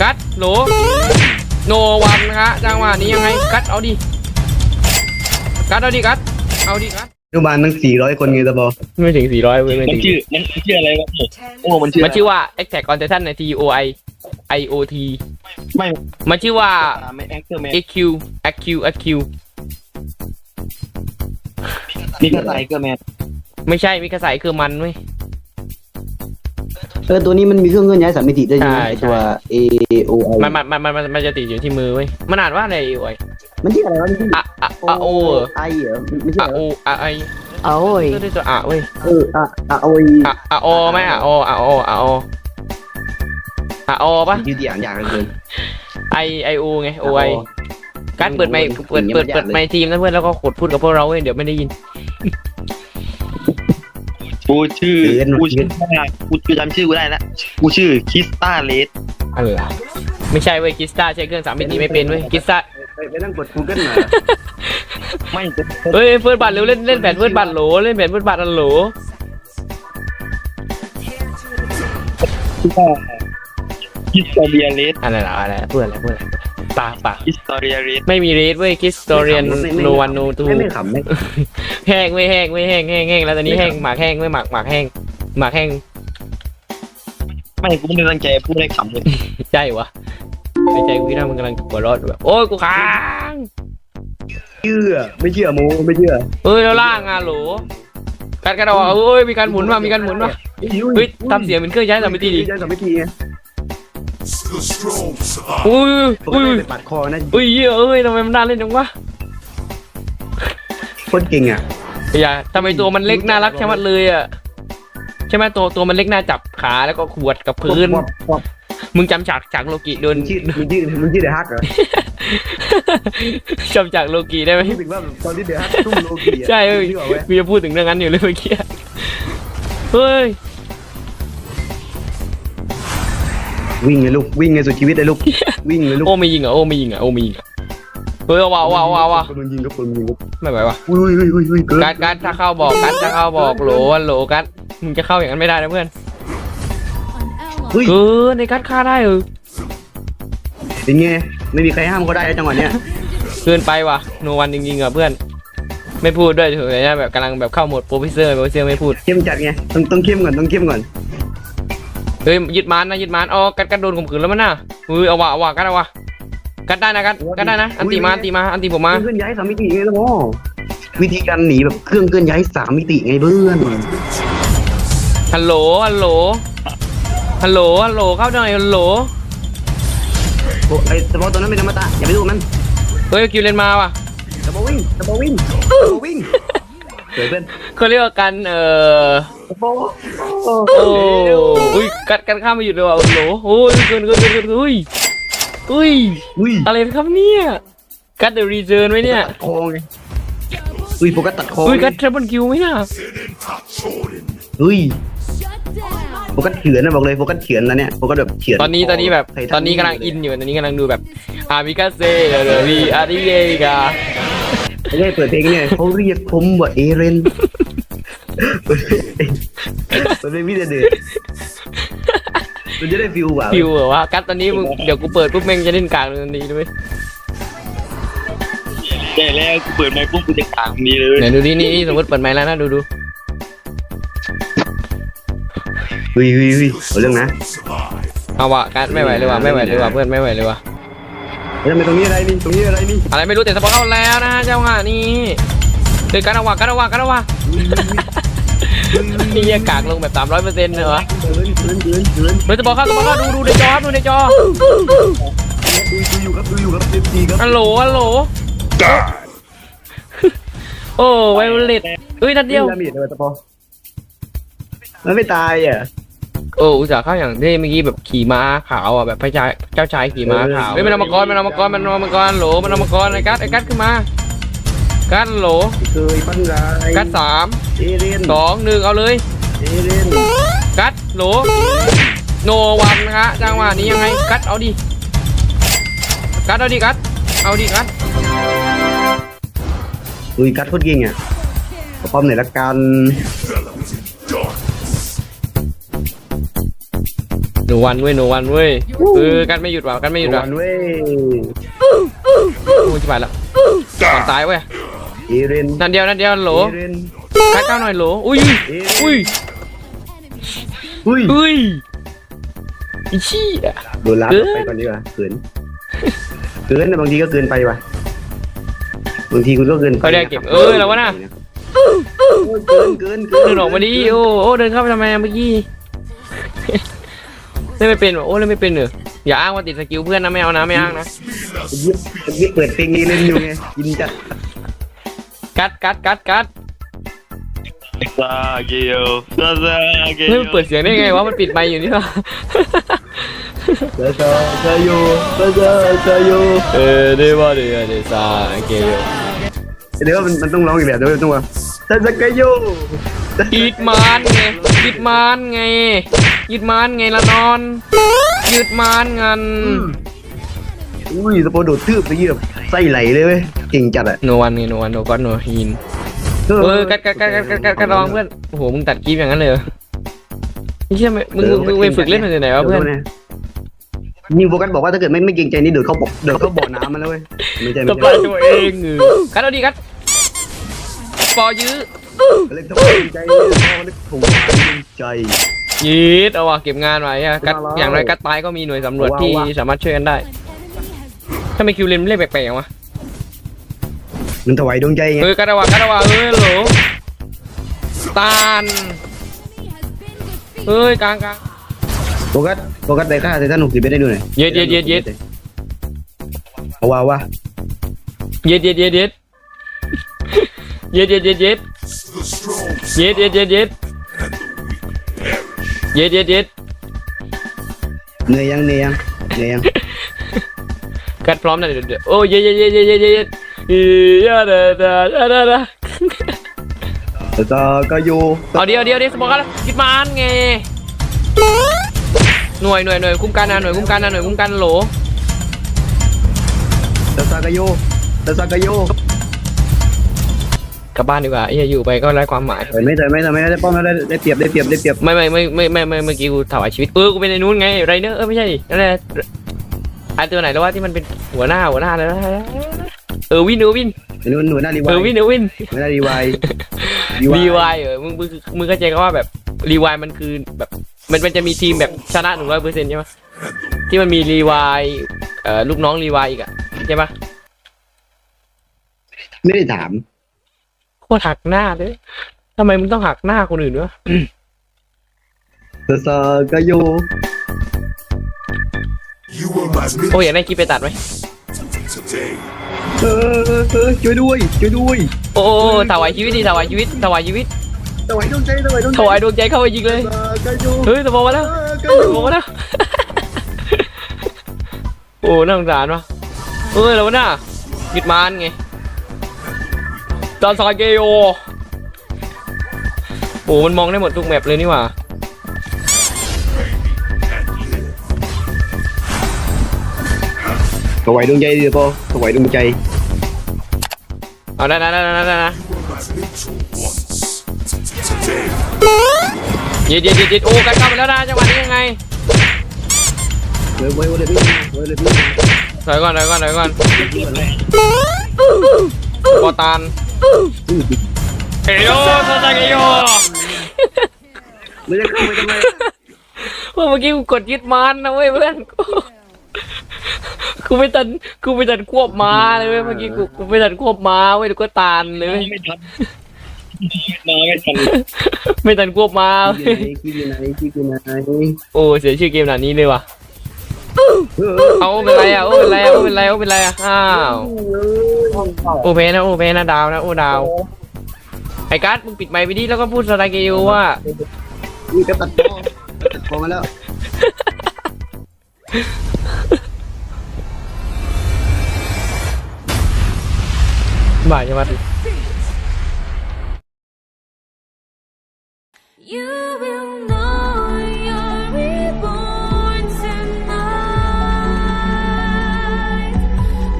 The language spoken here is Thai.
กัดโหลโนวันนะฮะจังหวะนี้ยังไงกัดเอาดิกัดเอาดิกัดเอาดิกัดอนุบาลทั้งสี่ร้อยคนไงตะบอไม่ถึงสี่ร้อยเว้ยไม่มันถึงชื่อมันชื่ออะไรวะโอ้มันชื่อมันชื่อว่า Attack on Titan ใน T O I I O T ไม่มันชื่อว่า ไม่แองเกอร์แมน AQ AQ AQ นี่ก็ไซเกอร์แมนไม่ใช่มิคาไซคือมันเว้ย เออตัวนี้มันมีเครื่องเคลื่อนย้ายสามมิติด้วยใช่ไหมใช่ ไอ้ตัว A O I มันมันมันมันมันมันจะติดอยู่ที่มือเว้ยมันอ่านว่าอะไรโอ้ยมันชื่ออะไรวะมันชื่ออะอะอะโอไอเหรอไม่ใช่อะเหรโอออะไอโอ้ย ก็ได้ตัวอะเว้ยเอออะอะโออะอะโอไหมอะโออะโออะโออะโอปะยืดอย่างอย่างเกิน ไอไอโอไงโอไอการเปิดไมค์เปิดเปิดเปิดไมค์ทีมนะเพื่อนแล้วก็กดพูดกับพวกเราเว้ยเดี๋ยวไม่ได้ยิน กูชื่อกูชื่อกูกูจำชื่อกูได้ละกูชื่อคิสตาเลสอะไรไม่ใช่เว้ยกิสตาใช้เครื่องสามมิติไม่เป็นเว้ยกิสตาไปนั่งกด Google หน่อยไม่เฮ้ยเฟิร์สบัตรเร็วเล่นเล่นแผนเฟิร์สบัตรโหลเล่นแผนเฟิร์สบัตรอันโหลคิสตอเรียเลสอะไรล่ะอะไรเพื่อนอะไรเพื่อนอะไร ปากปากคิสตอเรียเลสไม่มีเรทเว้ยคิสตอเรียนโนวันโนทูไม่ไม่ขำไม่แห้งไม่แห้งไม่แห้งแห้งแห้งแล้วตอนนี้แห้งหมากแห้งไม่หมากหมากแห้งหมากแห้งไม่กูไม่ได้ตั้งใจพูดให้ขำเลยใช่วะในใจกูคิดว่ามึงกำลังหัวเรอดแบบโอ้ยกูค้างเชื่อไม่เชื่อโมไม่เชื่อเฮ้ยแล้วล่างอะโหลการกระโดดเอ้ยมีการหมุนว่ะมีการหมุนว่ะเฮ้ยทำเสียงเป็นเครื่องย้ายสามมิติดิย้ายสามมิติ อุ้ยปกอุ้ยติไปปัดคอนะอุ้ยเหี้ยเอ้ยทำไมมันน่าเล่นจังวะโคตรเก่งอะอย่าทำไมตัวมันเล็กน่ารักใช่ไหมเลยอะใช่ไหมตัวตัวมันเล็กน่าจับขาแล้วก็ขวดกับพื้นวับวับมึงจำฉากฉากโลกิโดน มึงชื่อมึงชื่อมึงชื่อเดอะฮักเหรอจำฉากโลกิได้ไหมคิดถึงว่าตอนที่เดอะฮักตุ้มโลกีอะใช่เว้ยนึกออกไหมกูจะพูดถึงเรื่องนั้นอยู่เลยเมื่อกี้เฮ้ย วิ่งเลยลูกวิ่งเลยสุดชีวิตเลยลูกวิ่งเลยลูกโอ้ไม่ยิงอะโอ้ไม่ยิงอะโอ้ไม่ยิงอะเฮ้ยเอาว่ะเอาว่ะเอาว่ะเอาว่ะคนมันยิงก็คนมันยิงก็ไม่ไหวว่ะอุ้ยอุ้ยอุ้ยอุ้ยเกินการการถ้าเข้าบอกการถ้าเข้าบอกโหลวันโหลการมึงจะเข้าอย่างนั้นไม่ได้นะเพื่อนเฮ้ยเกินในการฆ่าได้เออเป็นไงไม่มีใครห้ามเขาได้นะจังหวะเนี้ยเกินไปว่ะโนวันจริงๆอะเพื่อน ไม่พูดด้วยเถอะนะแบบกำลังแบบเข้าโหมดโปรเฟสเซอร์โปรเฟสเซอร์ไม่พูด เข้มจัดไงต้องต้องเข้มก่อนต้องเข้มก่อน เฮ้ยยึดมันนะยึดมันอ๋อกัดกัดโดนข่มขืนแล้วมันน่ะเฮ้ยเอาว่ะเอาว่ะกัดเอาว่ะกัดได้นะกัดกัดได้นะ อันตีมาอันตีมาอันตีผมมาเคลื่อนย้ายสามมิติไงล่ะโมวิธีการหนีแบบเครื่องเคลื่อนย้ายสามมิติไงเพื่อนฮัลโหลฮัลโหลฮัลโหลฮัลโหลเข้าหน่อยฮัลโหลโอ้ไอ้สปอร์ตัวนั้นเป็นธรรมตะอย่าไปดูมันเฮ้ยคิวเลนมาว่ะสปอร์วิ่งสปอร์วิ่งสปอร์วิ่ง เกิดเพื่อนเขาเรียกว่ากันเอ่อสปอร์โอ้อุ้ยกัดกันข้ามไม่หยุดเลยว่ะฮัลโหลโอ้ยเกินเกินเกินเกินอุ้ยอุ้ยอุ้ยอะไรครับเนี่ย กัดเดอะรีเจิร์นไหมเนี่ย ตัดคอไงอุ้ยโฟกัสตัดคออุ้ยกัดทริปเปิลคิวไหมน่ะอุ้ยโฟกัสเฉือนนะบอกเลยโฟกัสเฉือนแล้วเนี่ยโฟกัสแบบเฉือนตอนนี้ตอนนี้แบบไททัตอนนี้กำลังอินอยู่ตอนนี้กำลังดูแบบอามิกาเซ่เดอรีอาริเยกา ไม่ได้เปิดเพลงเนี่ยเขาเรียกผมว่าเอเรนเปิดเพลงพี่เดือดมันจะได้ฟิลว่ะคิวเหรอวะกัดตอนนี้มึงเดี๋ยวกูเปิดปุ๊บแม่งจะเล่นกลางเลยทันทีด้วยแต่แล้วกูเปิดไมค์ปุ๊บกูจะขางนี้เลยไหนดูดินี่นี่สมมติเปิดไมค์แล้วนะดูดูเฮ้ยเฮ้ยเฮ้ยเอาเรื่องนะ Survive. เอาวะกัดไม่ไหวเลยว่ะไม่ไหวเลยว่ะเพื่อนไม่ไหวเลยว่ะ เฮ้ยทำไมตรงนี้อะไรนี่ตรงนี้อะไรนี่อะไรไม่รู้แต่สปอร์ตเข้าแล้วนะเจ้าห่านี่เฮ้ยกัดเอาวะกัดเอาวะกัดเอาวะนี่ยกากลงแบบสามร้อยเปอร์เซ็นต์เหรอเกินเกินเกินเกินเฮ้ยสปอร์ตเข้าสปอร์ตเข้าดูดูในจอครับดูในจอดูดูอยู่ครับดูอยู่ครับเอฟซีครับฮัลโหลฮัลโหล Die. โอ้ไวโอเลตเฮ้ยนัดเดียว ดาเมจเลยตะปอมันไม่ตายอะ โอ้อุตส่าห์เข้าอย่างที่เมื่อกี้แบบขี่ม้าขาวอะแบบพระชายเจ้าชายขี่ม้าขาวเฮ้ยมันเอามังกรมันเอามังกรมันเอามังกรโหลมันเอามังกรไอ้กัดไอ้กัดขึ้นมากัดโหลเคยปั้นรายกัดสามเอเรนสองหนึ่งเอาเลยเอเรนกัดโหลโนวันนะฮะจังหวะนี้ยังไงกัดเอาดิกัดเอาดิกัดเอาดิกัดอุ้ยกัดโคตรเก่งอะขอป้อมหน่อยละกัน Enveloped in darkness. หนูวันเว้ยหนูวันเว้ยเออกันไม่หยุดว่ะกันไม่หยุดว่ะวันเว้ยโอ้ยจะไปแล้วก่อนตายเว้ยเอเรนนัดเดียวนัดเดียวโหลเอเรนกัดก้าวหน่อยโหลอุ้ยเอเรนอุ้ยอุ้ยอุ้ยไอ้ชี้ยโดนลากเกินไปก่อนดีกว่าเกินเกินนะบางทีก็เกินไปว่ะบางทีคุณก็เกินไปเขาได้เก็บเออแล้ววะน่ะโอ้ยเกินเกินเกินเดินออกมาดิโอ้โอ้เดินเข้าไปทำไมอะเมื่อกี้ เล่นไม่เป็นวะโอ้เล่นไม่เป็นเหรออย่าอ้างว่าติดสกิลเพื่อนนะไม่เอานะไม่อ้างนะยิบยิบเปิดเพลงนี้เล่นอยู่ไงยินจัดกัดกัดกัดกัดซาเกลซาซาเกลเฮ้ยมันเปิดเสียงได้ไงวะมันปิดไมค์อยู่นี่วะเจอเจอเจออยู่เจอเจอเจออยู่เออเดวะเดวะเดซาเกโยเดี๋ยวมันมันต้องร้องอีกแบบเดี๋ยวมันต้องว่าเจอเจอโย อีดมานไงอีดมานไงอีดมานไงละนอนยืดมานงันอุ้ยสปอร์โดดทืบไปยี่แบบไส้ไหลเลยเว้ยเก่งจัดอะโนวันไงโนวันโนก็โนฮีนเออกัดกัดกัดกัดกัดกัดกัดระวังเพื่อนโอ้โหมึงตัดคลิปอย่างนั้นเลยเหรอไม่ใช่ไหมมึงมึงมึงไปฝึกเล่นมาจากไหนวะเพื่อนยิงโฟกัสบอกว่าถ้าเกิดไม่ไม่เก่งใจนี่เดือดเข้าบ่อเดือดเข้าบ่อน้ำมาแล้วเว้ยไม่ใช่ไม่ทำใช่ลายตัวเองเออกัดเอาดีกัดปอยื้อ เล่นทำไมใจพ่อเล่นถุงใจยีดเอาว่ะเก็บงานไว้อะกัดมาแล้วอย่างไรกัดตายก็มีหน่วยสำรวจว้าวที่ว้าวสามารถช่วยกันได้ถ้าไม่คิวเลนเล่นแปลกๆวะมันถวายดวงใจไงเออกัดเอาว่ะกัดเอาว่ะเออโหลตานเอ้ยกลางกลางโฟกัสโฟกัสได้ค่าไททันหกสิบไม่ได้ดูหน่อยเย็ดเย็ดเย็ดเย็ดเอาว่าว่าเย็ดเย็ดเย็ดเย็ดเย็ดเย็ดเย็ดเย็ด The strong เย็ดเย็ดเย็ดเย็ดเย็ดเย็ดเย็ดเหนื่อยยังเหนื่อยยังเหนื่อยยังกัดพร้อมนะเดี๋ยวเดี๋ยวโอ้ยเย็ดเย็ดเย็ดเย็ดเย็ดเย็ดเย็ดอียาดาดาดาดาดาแต่ก็ก็อยู่เอาเดียวเดียวเดียวสมองกันคิดมานไงหน่วยหน่วยหน่วยคุ้มกันนะหน่วยคุ้มกันนะหน่วยคุ้มกันโหลแต่ซากาโยแต่ซากาโย กลับบ้านดีกว่าไอ้เหี้ยอยู่ไปก็ไร้ความหมายถอยไม่ถอยไม่ถอยไม่ได้ป้อมได้ได้เปรียบได้เปรียบได้เปรียบไม่ไม่ไม่ไม่ไม่ไม่เมื่อกี้กูถวายชีวิตเออกูเป็นไอ้นู้นไงไรเนอร์เออไม่ใช่นั่นแหละไอ้ตัวไหนแล้วว่าที่มันเป็นหัวหน้าหัวหน้าเลยนะเออวินเออวินหนูหนูหน้ารีเอวาอยวินเออวินหนูหน้ารีวายรีวายเออมึงมึงมึงเข้าใจก็ว่าแบบรีวายมันคือแบบมันมันจะมีทีมแบบชนะหนึ่งร้อยเปอร์เซ็นต์ใช่ไหมที่มันมีรีวายเอ่อลูกน้องรีวายอีกอะใช่ปะไม่ได้ถาม โคตรหักหน้าเลยทำไมมึงต้องหักหน้าคนอื่นวะแต่ซากาโย You were my โอ้ยอยากได้คลิปไปตัดไหม today. เออเออเออช่วยด้วยช่วยด้วยโอ้โอ้ถวายชีวิตดิถวายชีวิตถวายชีวิตถวายดวงใจถวายดวงใจถวายดวงใจเข้าไปยิงเลยซากาโยเฮ้ยสมองมาแล้วซากาโยสมองมาแล้วโอ้น่าสงสารวะเฮ้ยแล้ววะน่ะหยุดมานไง จอนซอยเกโอโอ้มันมองได้หมดทุกแมปเลยนี่หว่าถวายดวงใจดีพอถวายดวงใจ เอาได้นะได้นะได้นะ You were my little once. Today. เย็ดเย็ดเย็ดเย็ดโอ้กันเข้าไปแล้วนะจังหวะนี้ยังไงเว้ยเว้ยเว้ยเลยพี่เว้ยเลยพี่ถอยก่อนถอยก่อนถอยก่อนปอตาน เฮ้ยโอ้ซาซาเกโยไม่ได้เข้าไปทำไมเมื่อกี้กูกดยึดมันนะเว้ยเพื่อนกูกูไม่ตันกูไม่ตันควบม้าเลยเว้ยเมื่อกี้กูกูไม่ตันควบม้าเว้ยกูก็ตานเลยเว้ยไม่ทันมาไม่ทันไม่ตันควบม้าเว้ยคิดอยู่ไหนคิดอยู่ไหนโอ้เสียชื่อเกมหนานี้เลยว่ะ เออเอาเป็นไรอะโอ้เป็นไรอะโอ้เป็นไรโอ้เป็นไรอะอ้าวโอเพนะโอเพนะดาวนะโอ้ดาวไอ้กัสมึงปิดไมค์ไปดิแล้วก็พูดสไตล์เกลว่านี่ก็ตัดพอตัดพอมาแล้วบ่ายใช่ไหม You